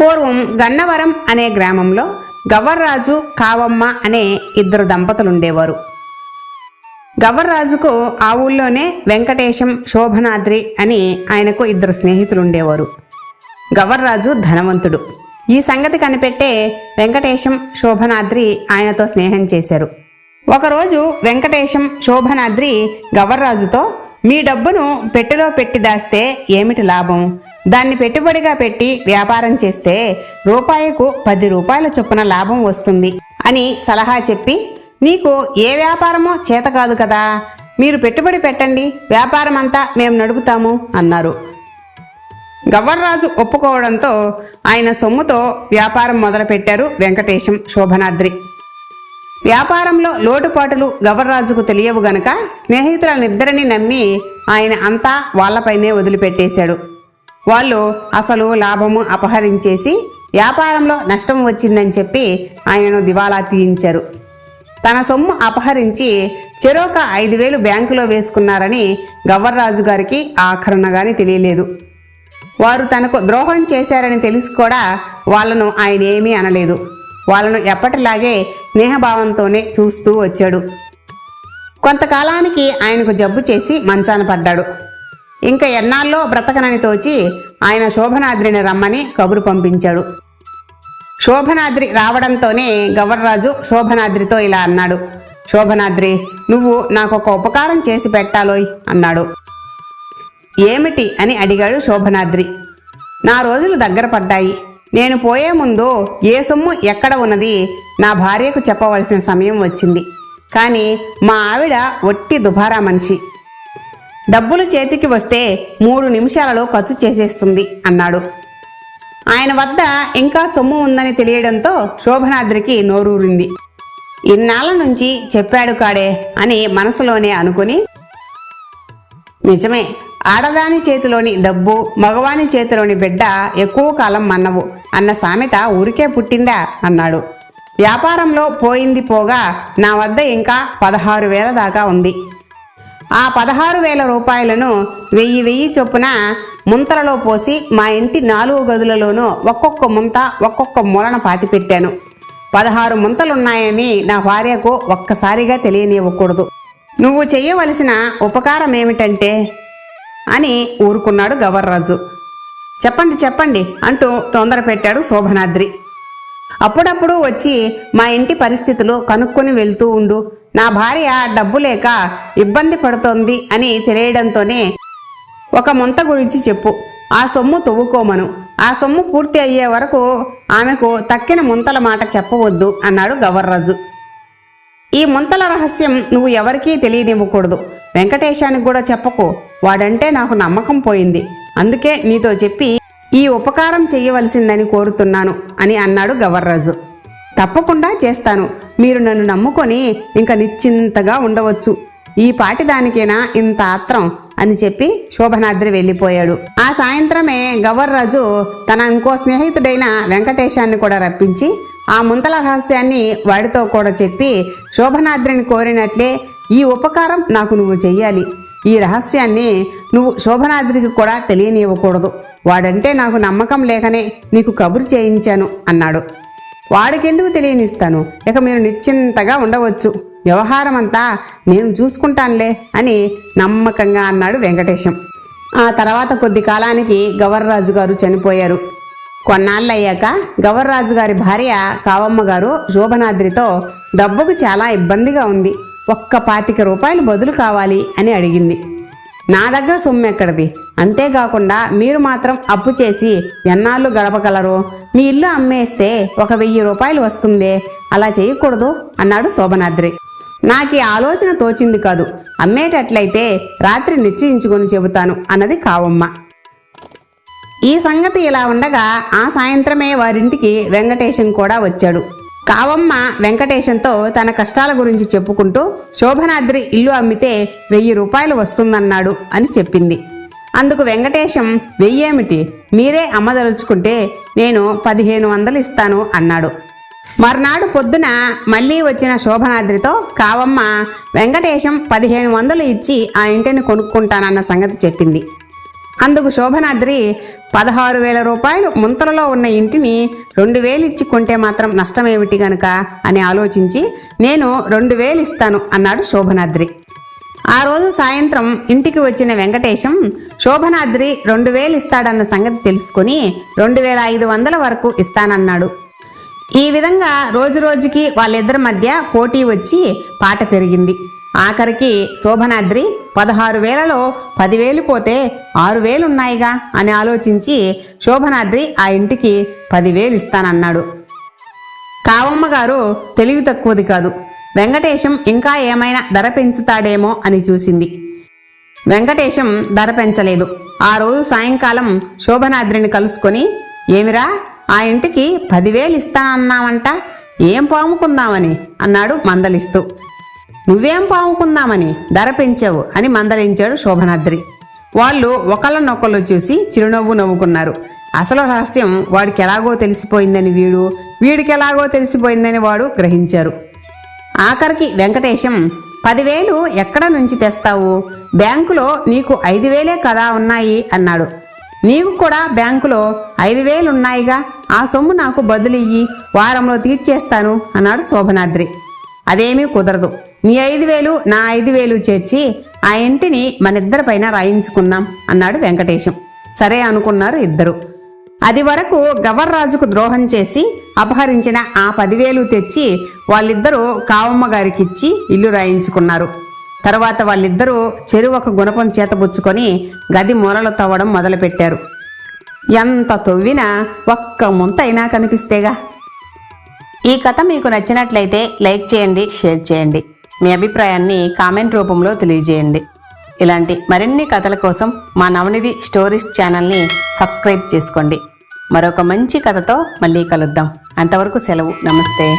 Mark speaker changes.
Speaker 1: పూర్వం గన్నవరం అనే గ్రామంలో గవర్రాజు కావమ్మ అనే ఇద్దరు దంపతులుండేవారు. గవర్రాజుకు ఆ ఊళ్ళోనే వెంకటేశం శోభనాద్రి అని ఆయనకు ఇద్దరు స్నేహితులు ఉండేవారు గవర్రాజు ధనవంతుడు. ఈ సంగతి కనిపెట్టే వెంకటేశం శోభనాద్రి ఆయనతో స్నేహం చేశారు. ఒకరోజు వెంకటేశం శోభనాద్రి గవర్రాజుతో మీ డబ్బును పెట్టెలో పెట్టి దాస్తే ఏమిటి లాభం? దాన్ని పెట్టుబడిగా పెట్టి వ్యాపారం చేస్తే రూపాయికు పది రూపాయల చొప్పున లాభం వస్తుంది అని సలహా చెప్పి నీకు ఏ వ్యాపారమో చేత కాదు కదా. మీరు పెట్టుబడి పెట్టండి వ్యాపారం అంతా మేము నడుపుతాము అన్నారు. గవ్వర్రాజు ఒప్పుకోవడంతో ఆయన సొమ్ముతో వ్యాపారం మొదలుపెట్టారు వెంకటేశం శోభనాద్రి. వ్యాపారంలో లోటుపాటులు గవర్రాజుకు తెలియవు గనక స్నేహితులనిద్దరిని నమ్మి ఆయన అంతా వాళ్ళపైనే వదిలిపెట్టేశాడు. వాళ్ళు అసలు లాభము అపహరించేసి వ్యాపారంలో నష్టం వచ్చిందని చెప్పి ఆయనను దివాలా తీయించారు. తన సొమ్ము అపహరించి చెరోక ఐదు వేలు బ్యాంకులో వేసుకున్నారని గవర్రాజు గారికి ఆఖరణగాని తెలియలేదు. వారు తనకు ద్రోహం చేశారని తెలిసి కూడా వాళ్ళను ఆయన ఏమీ అనలేదు. వాళ్ళను ఎప్పటిలాగే స్నేహభావంతోనే చూస్తూ వచ్చాడు. కొంతకాలానికి ఆయనకు జబ్బు చేసి మంచాన పడ్డాడు. ఇంకా ఎన్నాళ్ళో బ్రతకనని తోచి ఆయన శోభనాద్రిని రమ్మని కబురు పంపించాడు. శోభనాద్రి రావడంతోనే గవర్రాజు శోభనాద్రితో ఇలా అన్నాడు. శోభనాద్రి నువ్వు నాకు ఒక ఉపకారం చేసి పెట్టాలోయ్ అన్నాడు. ఏమిటి? అని అడిగాడు శోభనాద్రి. నా రోజులు దగ్గర పడ్డాయి. నేను పోయే ముందు ఏ సొమ్ము ఎక్కడ ఉన్నది నా భార్యకు చెప్పవలసిన సమయం వచ్చింది. కానీ మా ఆవిడ ఒట్టి దుబారా మనిషి. డబ్బులు చేతికి వస్తే మూడు నిమిషాలలో ఖర్చు చేసేస్తుంది అన్నాడు. ఆయన వద్ద ఇంకా సొమ్ము ఉందని తెలియడంతో శోభనాద్రికి నోరూరింది. ఇన్నాళ్ళ నుంచి చెప్పాడు కాడే అని మనసులోనే అనుకుని నిజమే ఆడదాని చేతిలోని డబ్బు మగవాని చేతిలోని బిడ్డ ఎక్కువ కాలం మన్నవు. అన్న సామెత ఊరికే పుట్టిందా? అన్నాడు. వ్యాపారంలో పోయింది పోగా నా వద్ద ఇంకా పదహారు వేల దాకా ఉంది. ఆ పదహారు వేల రూపాయలను వెయ్యి వెయ్యి చొప్పున ముంతలలో పోసి మా ఇంటి నాలుగు గదులలోనూ ఒక్కొక్క ముంత ఒక్కొక్క మూలన పాతిపెట్టాను పదహారు ముంతలున్నాయని నా భార్యకు ఒక్కసారిగా తెలియనివ్వకూడదు. నువ్వు చేయవలసిన ఉపకారం ఏమిటంటే అని ఊరుకున్నాడు గవర్రాజు. చెప్పండి చెప్పండి అంటూ తొందర పెట్టాడు శోభనాద్రి. అప్పుడప్పుడు వచ్చి మా ఇంటి పరిస్థితులు కనుక్కొని వెళ్తూ ఉండు. నా భార్య డబ్బు లేక ఇబ్బంది పడుతోంది అని తెలియడంతోనే ఒక ముంత గురించి చెప్పు. ఆ సొమ్ము తవ్వుకోమను. ఆ సొమ్ము పూర్తి అయ్యే వరకు ఆమెకు తక్కిన ముంతల మాట చెప్పవద్దు అన్నాడు గవర్రాజు. ఈ ముంతల రహస్యం నువ్వు ఎవరికీ తెలియనివ్వకూడదు. వెంకటేశానికి కూడా చెప్పకు. వాడంటే నాకు నమ్మకం పోయింది. అందుకే నీతో చెప్పి ఈ ఉపకారం చెయ్యవలసిందని కోరుతున్నాను అని అన్నాడు గవర్రాజు. తప్పకుండా చేస్తాను. మీరు నన్ను నమ్ముకొని ఇంకా నిశ్చింతగా ఉండవచ్చు. ఈ పాటి దానికేనా ఇంత ఆత్రం? అని చెప్పి శోభనాద్రి వెళ్ళిపోయాడు. ఆ సాయంత్రమే గవర్రాజు తన ఇంకో స్నేహితుడైన వెంకటేశాన్ని కూడా రప్పించి ఆ ముంతల రహస్యాన్ని వాడితో కూడా చెప్పి శోభనాద్రిని కోరినట్లే ఈ ఉపకారం నాకు నువ్వు చెయ్యాలి. ఈ రహస్యాన్ని నువ్వు శోభనాద్రికి కూడా తెలియనివ్వకూడదు. వాడంటే నాకు నమ్మకం లేకనే నీకు కబురు చేయించాను అన్నాడు. వాడికెందుకు తెలియనిస్తాను? ఇక మీరు నిశ్చింతగా ఉండవచ్చు. వ్యవహారం అంతా నేను చూసుకుంటానులే అని నమ్మకంగా అన్నాడు వెంకటేశం. ఆ తర్వాత కొద్ది కాలానికి గవర్రాజు గారు చనిపోయారు. కొన్నాళ్ళయ్యాక గవర్రాజు గారి భార్య కావమ్మ గారు శోభనాద్రితో డబ్బుకు చాలా ఇబ్బందిగా ఉంది. ఒక్క పాతిక రూపాయలు బదులు కావాలి అని అడిగింది. నా దగ్గర సొమ్ము ఎక్కడిది? అంతేకాకుండా మీరు మాత్రం అప్పు చేసి ఎన్నాళ్ళు గడపగలరు? మీ ఇల్లు అమ్మేస్తే ఒక వెయ్యి రూపాయలు వస్తుందే? అలా చేయకూడదు అన్నాడు శోభనాద్రి. నాకు ఈ ఆలోచన తోచింది కాదు. అమ్మేటట్లయితే రాత్రి నిశ్చయించుకొని చెబుతాను అన్నది కావమ్మ. ఈ సంగతి ఇలా ఉండగా ఆ సాయంత్రమే వారింటికి వెంకటేశం కూడా వచ్చాడు. కావమ్మ వెంకటేశంతో తన కష్టాల గురించి చెప్పుకుంటూ శోభనాద్రి ఇల్లు అమ్మితే వెయ్యి రూపాయలు వస్తుందన్నాడు అని చెప్పింది. అందుకు వెంకటేశం వెయ్యేమిటి? మీరే అమ్మదలుచుకుంటే నేను పదిహేను వందలు ఇస్తాను అన్నాడు. మర్నాడు పొద్దున మళ్ళీ వచ్చిన శోభనాద్రితో కావమ్మ వెంకటేశం పదిహేను వందలు ఇచ్చి ఆ ఇంటిని కొనుక్కుంటానన్న సంగతి చెప్పింది. అందుకు శోభనాద్రి పదహారు వేల రూపాయలు ముంతలలో ఉన్న ఇంటిని రెండు వేలు ఇచ్చి కొంటే మాత్రం నష్టమేమిటి గనుక అని ఆలోచించి నేను రెండు వేలు ఇస్తాను అన్నాడు శోభనాద్రి. ఆ రోజు సాయంత్రం ఇంటికి వచ్చిన వెంకటేశం శోభనాద్రి రెండు వేలు ఇస్తాడన్న సంగతి తెలుసుకుని రెండు వేల ఐదు వందల వరకు ఇస్తానన్నాడు. ఈ విధంగా రోజు రోజుకి వాళ్ళిద్దరి మధ్య పోటీ వచ్చి పాట పెరిగింది. ఆఖరికి శోభనాద్రి పదహారు వేలలో పదివేలు పోతే ఆరు వేలు ఉన్నాయిగా అని ఆలోచించి శోభనాద్రి ఆ ఇంటికి పదివేలు ఇస్తానన్నాడు. కావమ్మ గారు తెలివి తక్కువది కాదు. వెంకటేశం ఇంకా ఏమైనా ధర పెంచుతాడేమో అని చూసింది. వెంకటేశం ధర పెంచలేదు. ఆ రోజు సాయంకాలం శోభనాద్రిని కలుసుకొని ఏమిరా ఆ ఇంటికి పదివేలు ఇస్తానన్నావంట? ఏం పాముకుందామని? అన్నాడు మందలిస్తూ. నువ్వేం పాముకుందామని ధర పెంచావు అని మందలించాడు శోభనాద్రి. వాళ్ళు ఒకళ్ళనొకళ్ళు చూసి చిరునవ్వు నవ్వుకున్నారు. అసలు రహస్యం వాడికి ఎలాగో తెలిసిపోయిందని వీడు వీడికి ఎలాగో తెలిసిపోయిందని వాడు గ్రహించారు. ఆఖరికి వెంకటేశం పదివేలు ఎక్కడ నుంచి తెస్తావు? బ్యాంకులో నీకు ఐదు వేలే కదా ఉన్నాయి అన్నాడు. నీకు కూడా బ్యాంకులో ఐదు వేలు ఉన్నాయిగా ఆ సొమ్ము నాకు బదులు ఇయ్యి వారంలో తీర్చేస్తాను అన్నాడు శోభనాద్రి. అదేమీ కుదరదు. నీ ఐదు వేలు నా ఐదు వేలు చేర్చి ఆ ఇంటిని మనిద్దరి పైన రాయించుకున్నాం అన్నాడు వెంకటేశం. సరే అనుకున్నారు ఇద్దరు. అది వరకు గవర్రాజుకు ద్రోహం చేసి అపహరించిన ఆ పదివేలు తెచ్చి వాళ్ళిద్దరూ కావమ్మ గారికిచ్చి ఇల్లు రాయించుకున్నారు. తర్వాత వాళ్ళిద్దరూ చెరువు ఒక గుణపం చేతబుచ్చుకొని గది మూలలు తవ్వడం మొదలుపెట్టారు. ఎంత తవ్వినా ఒక్క ముంత అయినా కనిపిస్తేగా. ఈ కథ మీకు నచ్చినట్లయితే లైక్ చేయండి షేర్ చేయండి. మీ అభిప్రాయాన్ని కామెంట్ రూపంలో తెలియజేయండి. ఇలాంటి మరిన్ని కథల కోసం మా నవనిధి స్టోరీస్ ఛానల్ని సబ్స్క్రైబ్ చేసుకోండి. మరొక మంచి కథతో మళ్ళీ కలుద్దాం. అంతవరకు సెలవు. నమస్తే.